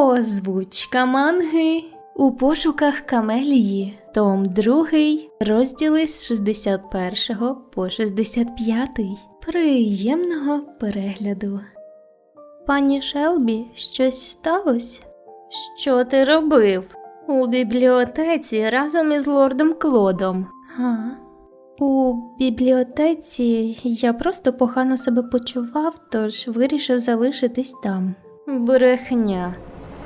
Озвучка манги у пошуках Камелії, том 2, розділи з 61 по 65. Приємного перегляду. Пані Шелбі, щось сталося? Що ти робив? У бібліотеці разом із лордом Клодом. А, у бібліотеці я просто погано себе почував, тож вирішив залишитись там. Брехня.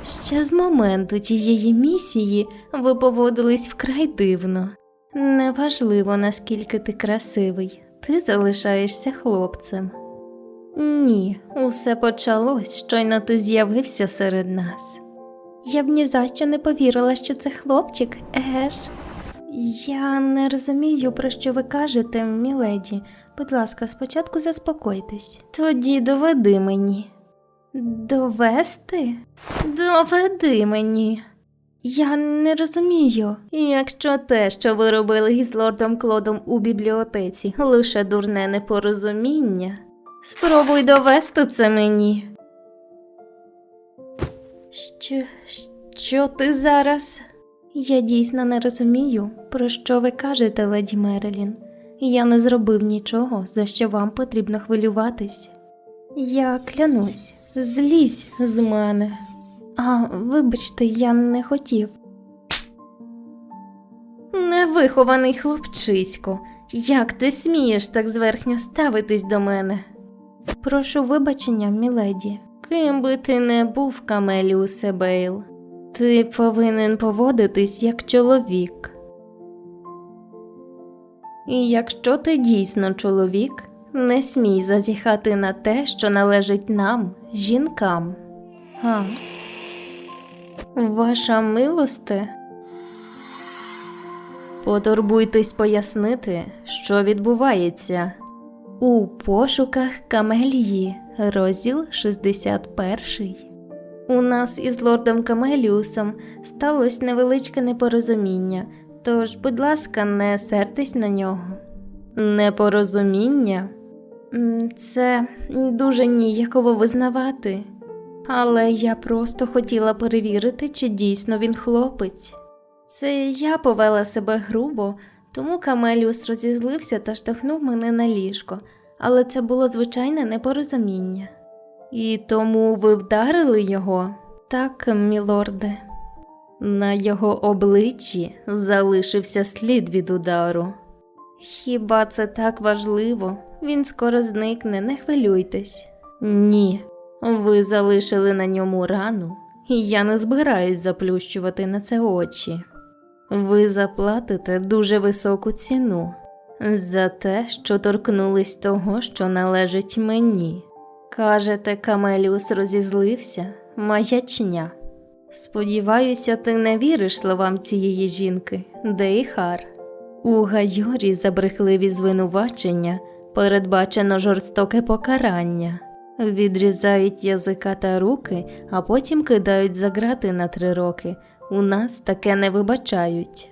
Ще з моменту тієї місії ви поводились вкрай дивно. Неважливо, наскільки ти красивий, ти залишаєшся хлопцем. Ні, усе почалось, щойно ти з'явився серед нас. Я б ні за що не повірила, що це хлопчик, еш. Я не розумію, про що ви кажете, міледі. Будь ласка, спочатку заспокойтесь. Тоді доведи мені. Довести? Доведи мені. Я не розумію. Якщо те, що ви робили із лордом Клодом у бібліотеці, лише дурне непорозуміння, спробуй довести це мені. Що, що ти зараз? Я дійсно не розумію, про що ви кажете, леді Мерелін. Я не зробив нічого, за що вам потрібно хвилюватись. Я клянусь, злізь з мене. А, вибачте, я не хотів. Невихований хлопчисько, як ти смієш так зверхньо ставитись до мене? Прошу вибачення, міледі. Ким би ти не був, Камеліусе Бейл, ти повинен поводитись як чоловік. І якщо ти дійсно чоловік, не смій зазіхати на те, що належить нам, жінкам. А. Ваша милосте. Потурбуйтесь пояснити, що відбувається. У пошуках Камелії, розділ 61. У нас із лордом Камеліусом сталося невеличке непорозуміння, тож, будь ласка, не сертесь на нього. Непорозуміння? Це дуже ніяково визнавати. Але я просто хотіла перевірити, чи дійсно він хлопець. Це я повела себе грубо, тому Камеліус розізлився та штовхнув мене на ліжко, але це було звичайне непорозуміння. І тому ви вдарили його? Так, мілорде. На його обличчі залишився слід від удару. Хіба це так важливо? Він скоро зникне, не хвилюйтесь. Ні, ви залишили на ньому рану, і я не збираюсь заплющувати на це очі. Ви заплатите дуже високу ціну за те, що торкнулись того, що належить мені. Кажете, Камеліус розізлився, маячня. Сподіваюся, ти не віриш словам цієї жінки, Дейхар. У Гайорі за брехливі звинувачення передбачено жорстоке покарання. Відрізають язика та руки, а потім кидають за грати на три роки. У нас таке не вибачають.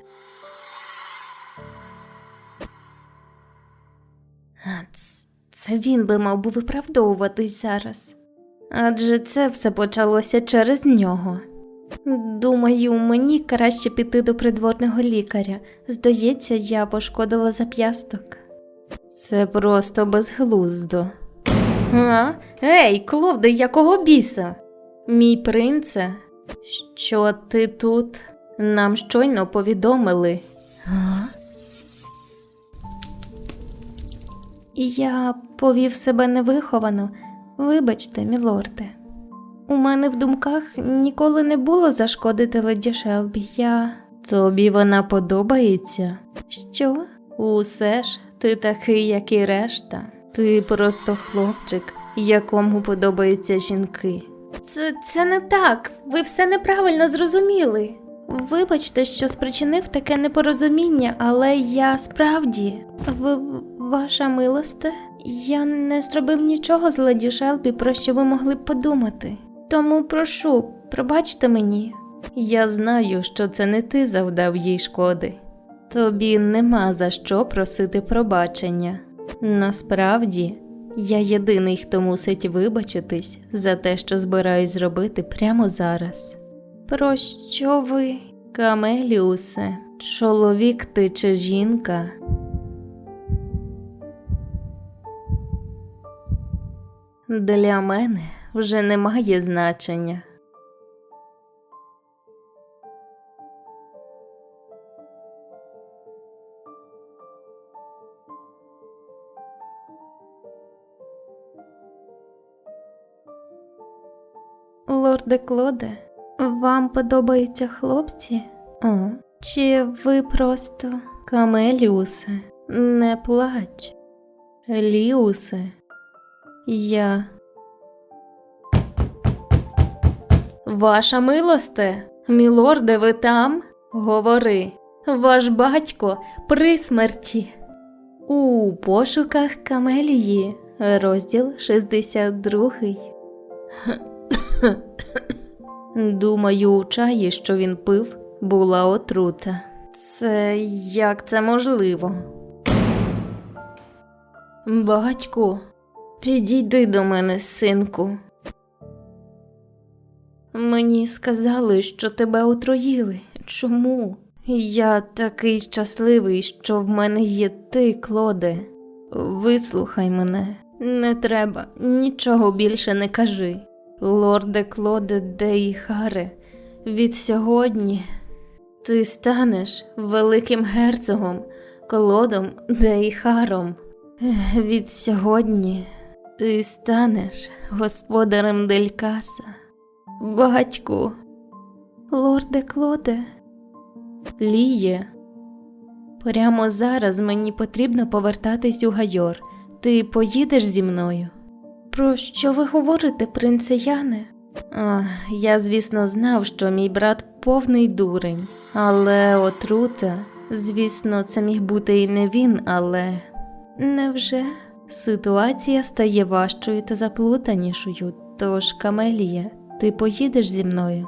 А, ц- Це він би мав би виправдовуватись зараз. Адже це все почалося через нього. Думаю, мені краще піти до придворного лікаря. Здається, я пошкодила зап'ясток. Це просто безглуздо. А? Ей, кловде, якого біса? Мій принце, що ти тут? Нам щойно повідомили. А? Я повів себе невиховано. Вибачте, мілорде. У мене в думках ніколи не було зашкодити леді Шелбі. Я. Тобі вона подобається? Що? Усе ж, ти такий, як і решта. Ти просто хлопчик, якому подобаються жінки. Це, це не так. Ви все неправильно зрозуміли. Вибачте, що спричинив таке непорозуміння, але я справді. В, ваша милосте, я не зробив нічого з леді Шелбі, про що ви могли б подумати. Тому прошу, пробачте мені. Я знаю, що це не ти завдав їй шкоди. Тобі нема за що просити пробачення. Насправді, Я єдиний, хто мусить вибачитись за те, що збираюсь зробити прямо зараз. Про що ви, Камеліусе? Чоловік ти чи жінка? Для мене вже немає значення. Лорде Клоде, вам подобаються хлопці? О, чи ви просто Камеліусе? Не плач. Ліусе. Я. Ваша милосте, мілорде, ви там? Говори. Ваш батько при смерті. У пошуках Камелії, розділ 62. Думаю, у чаї, що він пив, була отрута. Це як це можливо? Батьку, підійди до мене, синку. Мені сказали, що тебе отруїли. Чому? Я такий щасливий, що в мене є ти, Клоде. Вислухай мене, не треба, нічого більше не кажи. Лорде Клоде Дейхаре, від сьогодні ти станеш великим герцогом, Клодом Дейхаром. Від сьогодні ти станеш господарем Делькаса. Батьку, лорде Клоде, Ліє, прямо зараз мені потрібно повертатись у Гайор. Ти поїдеш зі мною? Про що ви говорите, принце Яне? Ах, я, звісно, знав, що мій брат повний дурень, але отрута, звісно, це міг бути і не він, але невже ситуація стає важчою та заплутанішою? Тож, Камелія, ти поїдеш зі мною?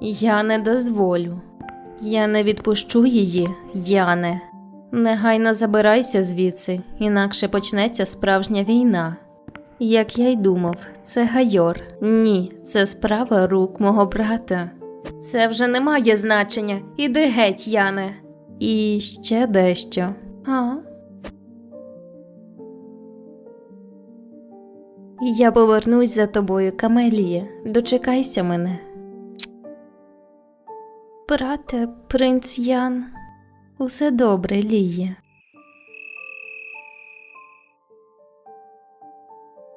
Я не дозволю. Я не відпущу її, Яне. Негайно забирайся звідси, інакше почнеться справжня війна. Як я й думав, це Гайор. Ні, це справа рук мого брата. Це вже не має значення. Іди геть, Яне. І ще дещо. А? Я повернусь за тобою, Камелія. Дочекайся мене. Брате, принц Ян, усе добре, Ліє.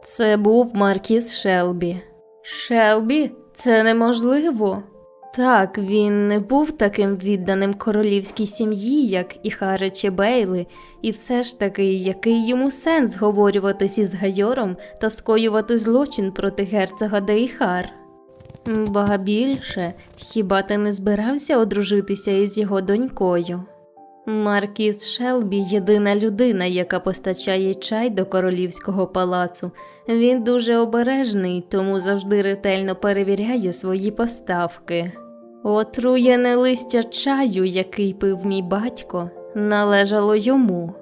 Це був Маркіс Шелбі. Шелбі? Це неможливо. Так, він не був таким відданим королівській сім'ї, як і Харе чи Бейли, і все ж таки, який йому сенс говорюватись із Гайором та скоювати злочин проти герцога Дейхар? Ба більше, хіба ти не збирався одружитися із його донькою? Маркіс Шелбі єдина людина, яка постачає чай до королівського палацу. Він дуже обережний, тому завжди ретельно перевіряє свої поставки. Отруєне листя чаю, який пив мій батько, належало йому.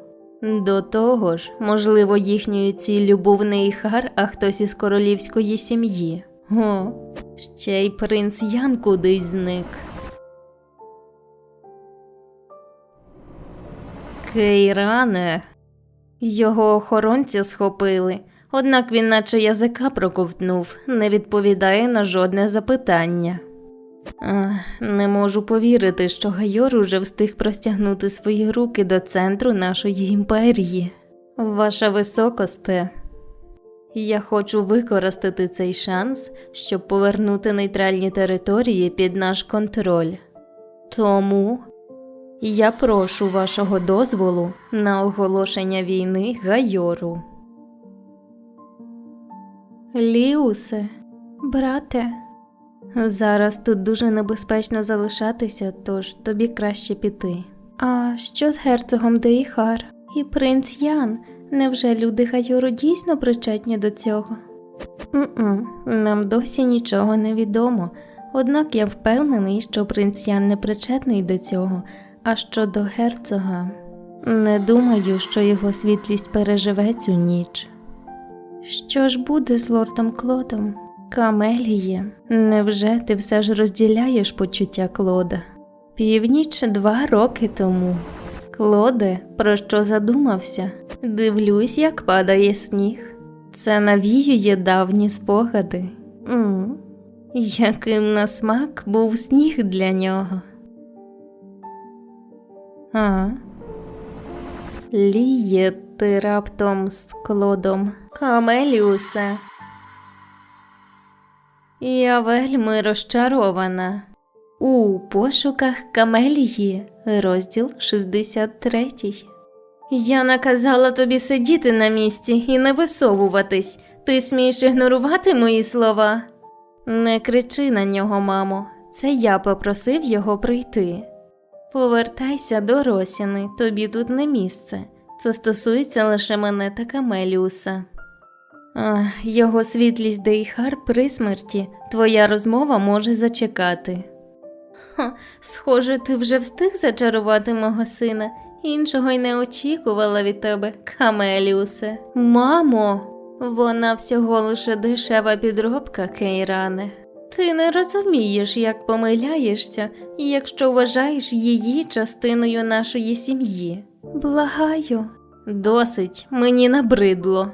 До того ж, можливо, їхньою ціллю був не Іхар, а хтось із королівської сім'ї. О, ще й принц Ян кудись зник. Кейране. Його охоронці схопили, однак він наче язика проковтнув, не відповідає на жодне запитання. Не можу повірити, що Гайор уже встиг простягнути свої руки до центру нашої імперії. Ваша високосте, я хочу використати цей шанс, щоб повернути нейтральні території під наш контроль. Тому я прошу вашого дозволу на оголошення війни Гайору. Ліусе, брате, зараз тут дуже небезпечно залишатися, тож тобі краще піти. А що з герцогом Деїхар і принц Ян? Невже люди Гайору дійсно причетні до цього? м нам досі нічого не відомо, однак я впевнений, що принц Ян не причетний до цього. А щодо герцога, не думаю, що його світлість переживе цю ніч. Що ж буде з лордом Клодом? Камеліє, невже ти все ж розділяєш почуття Клода? Північ два роки тому. Клоде, про що задумався? Дивлюсь, як падає сніг. Це навіює давні спогади. м Яким на смак був сніг для нього. А. Ліє ти раптом з Клодом. Камеліусе. Я вельми розчарована. У пошуках Камелії, розділ 63. Я наказала тобі сидіти на місці і не висовуватись. Ти смієш ігнорувати мої слова? Не кричи на нього, мамо. Це я попросив його прийти. Повертайся до Росіни, тобі тут не місце. Це стосується лише мене та Камеліуса. Ах, його світлість Дейхар при смерті, твоя розмова може зачекати. Ха, схоже, ти вже встиг зачарувати мого сина. Іншого й не очікувала від тебе, Камеліусе. Мамо, вона всього лише дешева підробка, Кейране. Ти не розумієш, як помиляєшся, якщо вважаєш її частиною нашої сім'ї. Благаю, досить, мені набридло.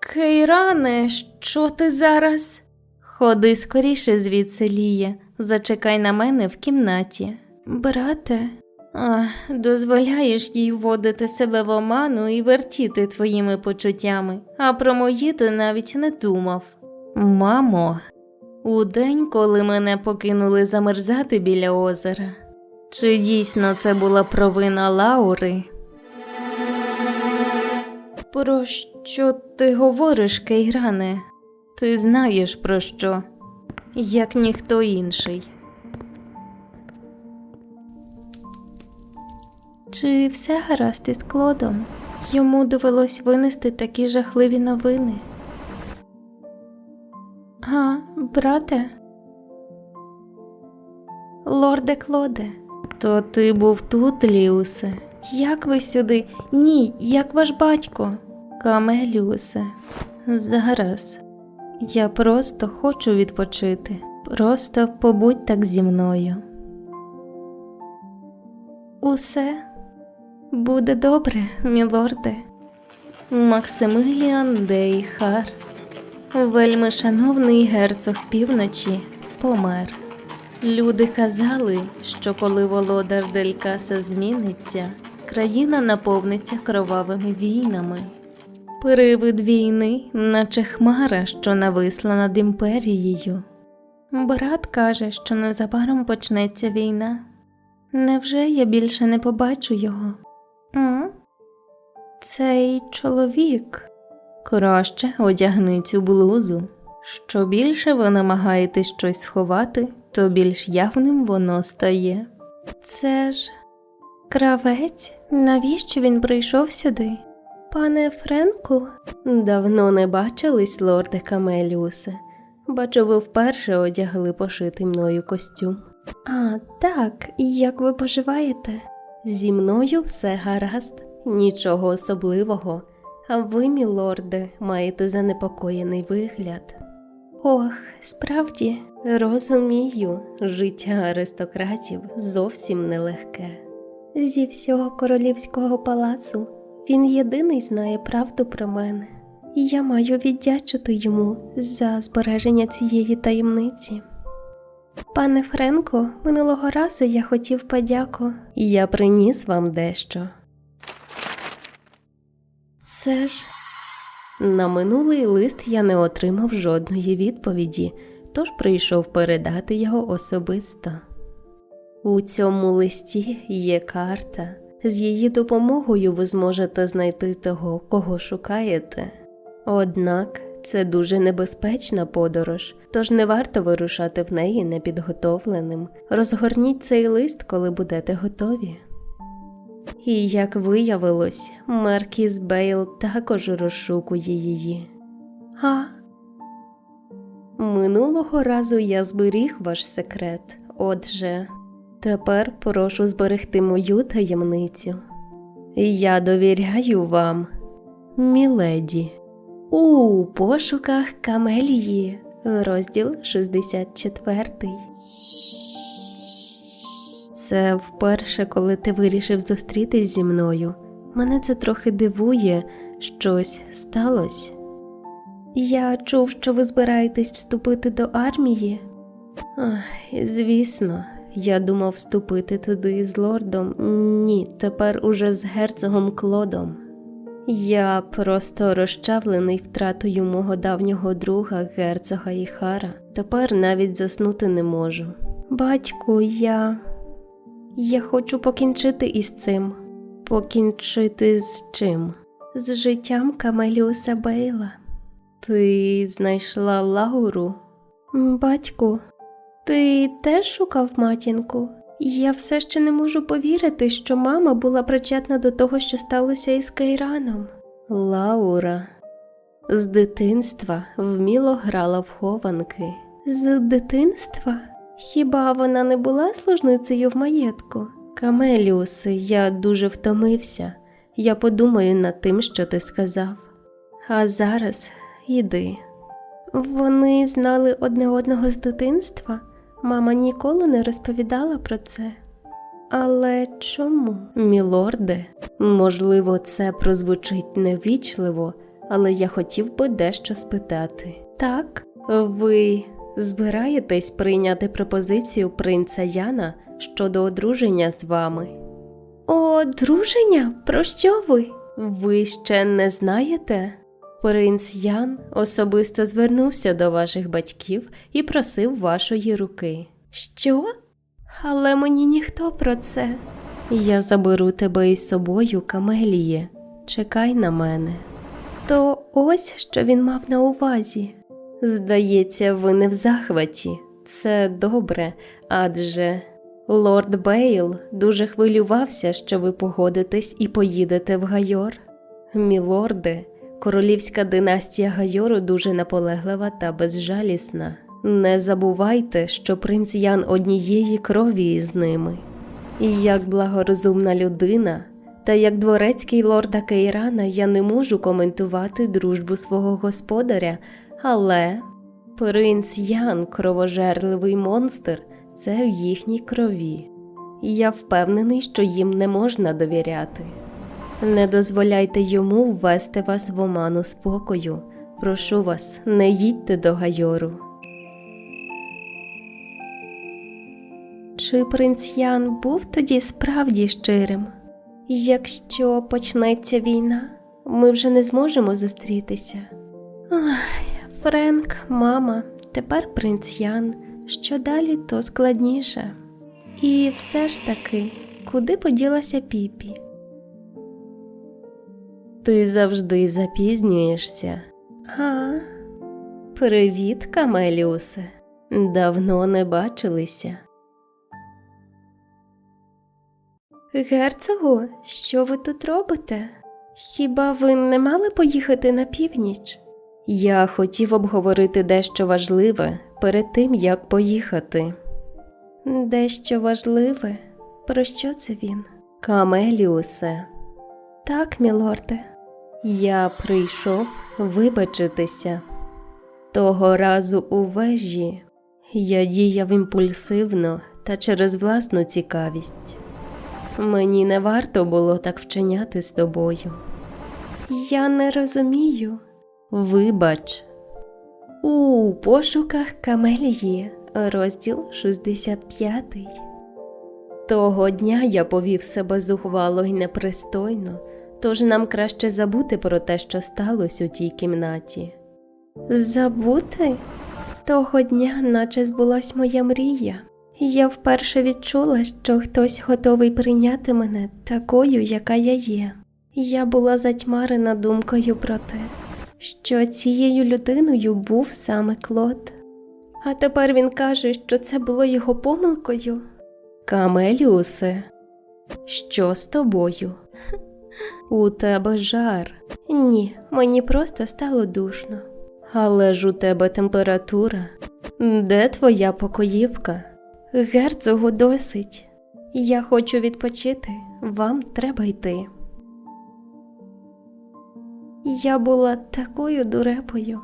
Кейране, що ти зараз? Ходи скоріше звідси, Ліє, зачекай на мене в кімнаті. Брате, а, дозволяєш їй вводити себе в оману і вертіти твоїми почуттями, а про мої ти навіть не думав. Мамо, у день, коли мене покинули замерзати біля озера, чи дійсно це була провина Лаури? Про що ти говориш, Кейране? Ти знаєш про що, як ніхто інший. Чи все гаразд із Клодом? Йому довелось винести такі жахливі новини. Брате? Лорде Клоде, то ти був тут, Ліусе. Як ви сюди? Ні, як ваш батько. Камеліусе, зараз. Я просто хочу відпочити. Просто побудь так зі мною. Усе буде добре, мілорде. Максимиліан Дейхар, вельми шановний герцог півночі, помер. Люди казали, що коли володар Делькаса зміниться, країна наповниться кровавими війнами. Привид війни, наче хмара, що нависла над імперією. Брат каже, що незабаром почнеться війна. Невже я більше не побачу його? М? Цей чоловік. Краще одягни цю блузу. Що більше ви намагаєтесь щось сховати, то більш явним воно стає. Це ж кравець? Навіщо він прийшов сюди? Пане Френку, давно не бачились, лорде Камеліусе. Бачу, ви вперше одягли пошитий мною костюм. А, так, як ви поживаєте? Зі мною все гаразд, нічого особливого. А ви, мілорде, маєте занепокоєний вигляд. Ох, справді, розумію, життя аристократів зовсім нелегке. Зі всього королівського палацу він єдиний знає правду про мене, і я маю віддячити йому за збереження цієї таємниці. Пане Френко, минулого разу я хотів подяку. Я приніс вам дещо. Це ж на минулий лист я не отримав жодної відповіді, тож прийшов передати його особисто. У цьому листі є карта. З її допомогою ви зможете знайти того, кого шукаєте. Однак це дуже небезпечна подорож, тож не варто вирушати в неї непідготовленим. Розгорніть цей лист, коли будете готові. І як виявилось, Маркіс Бейл також розшукує її. А минулого разу я зберіг ваш секрет, отже, тепер прошу зберегти мою таємницю. Я довіряю вам. Міледі. У пошуках Камелії. Розділ 64. Це вперше, коли ти вирішив зустрітись зі мною. Мене це трохи дивує, щось сталося. Я чув, що ви збираєтесь вступити до армії. Ах, звісно, я думав вступити туди з лордом. Ні, тепер уже з герцогом Клодом. Я просто розчавлений втратою мого давнього друга, герцога Іхара. Тепер навіть заснути не можу. Батьку, я. Я хочу покінчити із цим. Покінчити з чим? З життям Камеліуса Бейла. Ти знайшла Лауру? Батьку, ти теж шукав матінку? Я все ще не можу повірити, що мама була причетна до того, що сталося із Кейраном. Лаура з дитинства вміло грала в хованки. З дитинства? Хіба вона не була служницею в маєтку? Камеліусе, я дуже втомився. Я подумаю над тим, що ти сказав. А зараз іди. Вони знали одне одного з дитинства. Мама ніколи не розповідала про це. Але чому? Мілорде, можливо, це прозвучить невічливо, але я хотів би дещо спитати. Так, ви збираєтесь прийняти пропозицію принца Яна щодо одруження з вами? Одруження? Про що ви? Ви ще не знаєте? Принц Ян особисто звернувся до ваших батьків і просив вашої руки. Що? Але мені ніхто про це. Я заберу тебе із собою, Камеліє. Чекай на мене. То ось що він мав на увазі. Здається, ви не в захваті. Це добре, адже лорд Бейл дуже хвилювався, що ви погодитесь і поїдете в Гайор. Мілорде, королівська династія Гайору дуже наполеглива та безжалісна. Не забувайте, що принц Ян однієї крові із ними. І як благорозумна людина, та як дворецький лорда Кейрана я не можу коментувати дружбу свого господаря, але принц Ян, кровожерливий монстр, це в їхній крові. І я впевнений, що їм не можна довіряти. Не дозволяйте йому ввести вас в оману спокою. Прошу вас, не їдьте до Гайору. Чи принц Ян був тоді справді щирим? Якщо почнеться війна, ми вже не зможемо зустрітися. Ой, Френк, мама, тепер принц Ян. Що далі, то складніше. І все ж таки, куди поділася Піпі? Ти завжди запізнюєшся. А, привіт, Камеліусе. Давно не бачилися. Герцогу, що ви тут робите? Хіба ви не мали поїхати на північ? Я хотів обговорити дещо важливе перед тим, як поїхати. Дещо важливе? Про що це він? Камеліусе. Так, мілорде. Я прийшов вибачитися. Того разу у вежі я діяв імпульсивно та через власну цікавість. Мені не варто було так вчиняти з тобою. Я не розумію. Вибач. У пошуках Камелії, розділ 65. Того дня я повів себе зухвало й непристойно, тож нам краще забути про те, що сталося у тій кімнаті. Забути? Того дня, наче збулась моя мрія. Я вперше відчула, що хтось готовий прийняти мене такою, яка я є. Я була затьмарена думкою про те, що цією людиною був саме Клод. А тепер він каже, що це було його помилкою. Камеліусе, що з тобою? У тебе жар. Ні, мені просто стало душно. Але ж у тебе температура. Де твоя покоївка? Герцогу досить. Я хочу відпочити, вам треба йти. Я була такою дурепою.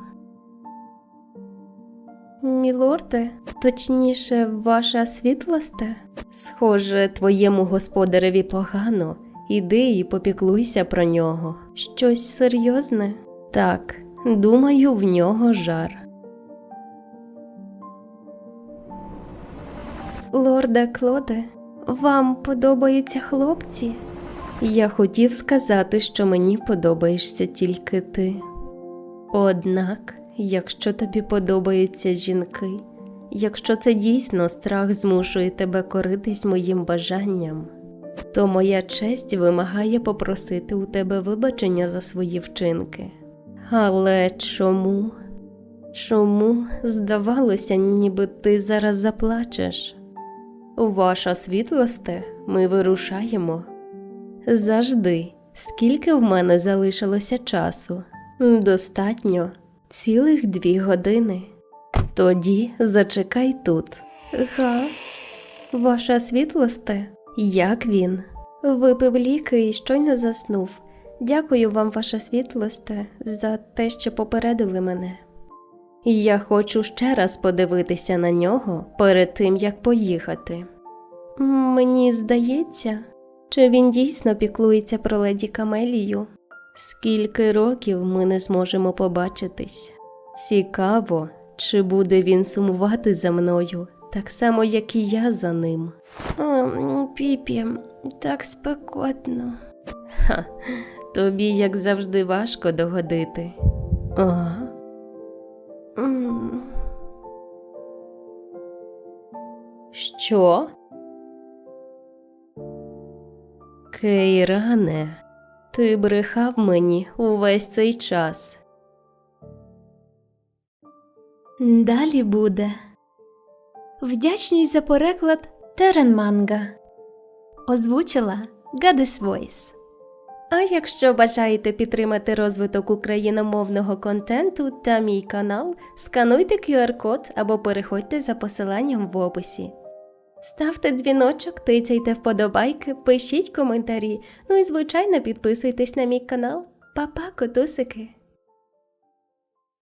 Мілорде, точніше, ваша світлосте? Схоже, твоєму господареві погано. Іди і попіклуйся про нього. Щось серйозне? Так, думаю, в нього жар. Лорда Клоде, вам подобаються хлопці? Я хотів сказати, що мені подобаєшся тільки ти. Однак, якщо тобі подобаються жінки, якщо це дійсно страх змушує тебе коритись моїм бажанням, то моя честь вимагає попросити у тебе вибачення за свої вчинки. Але чому? Чому здавалося, ніби ти зараз заплачеш? Ваша світлосте, ми вирушаємо. Завжди, скільки в мене залишилося часу? Достатньо, цілих дві години. Тоді зачекай тут. Га, ваша світлосте, як він? Випив ліки і щойно заснув. Дякую вам, ваша світлосте, за те, що попередили мене. Я хочу ще раз подивитися на нього перед тим, як поїхати. Мені здається, чи він дійсно піклується про леді Камелію? Скільки років ми не зможемо побачитись? Цікаво, чи буде він сумувати за мною, так само, як і я за ним. О, Піпі, так спекотно. Ха, тобі, як завжди, важко догодити. Ага. Що? Кейране, ти брехав мені увесь цей час. Далі буде. Вдячність за переклад Терен Манга. Озвучила Гадес Voice. А якщо бажаєте підтримати розвиток україномовного контенту та мій канал, скануйте QR-код або переходьте за посиланням в описі. Ставте дзвіночок, тицяйте вподобайки, пишіть коментарі, ну і звичайно підписуйтесь на мій канал. Па-па, котусики!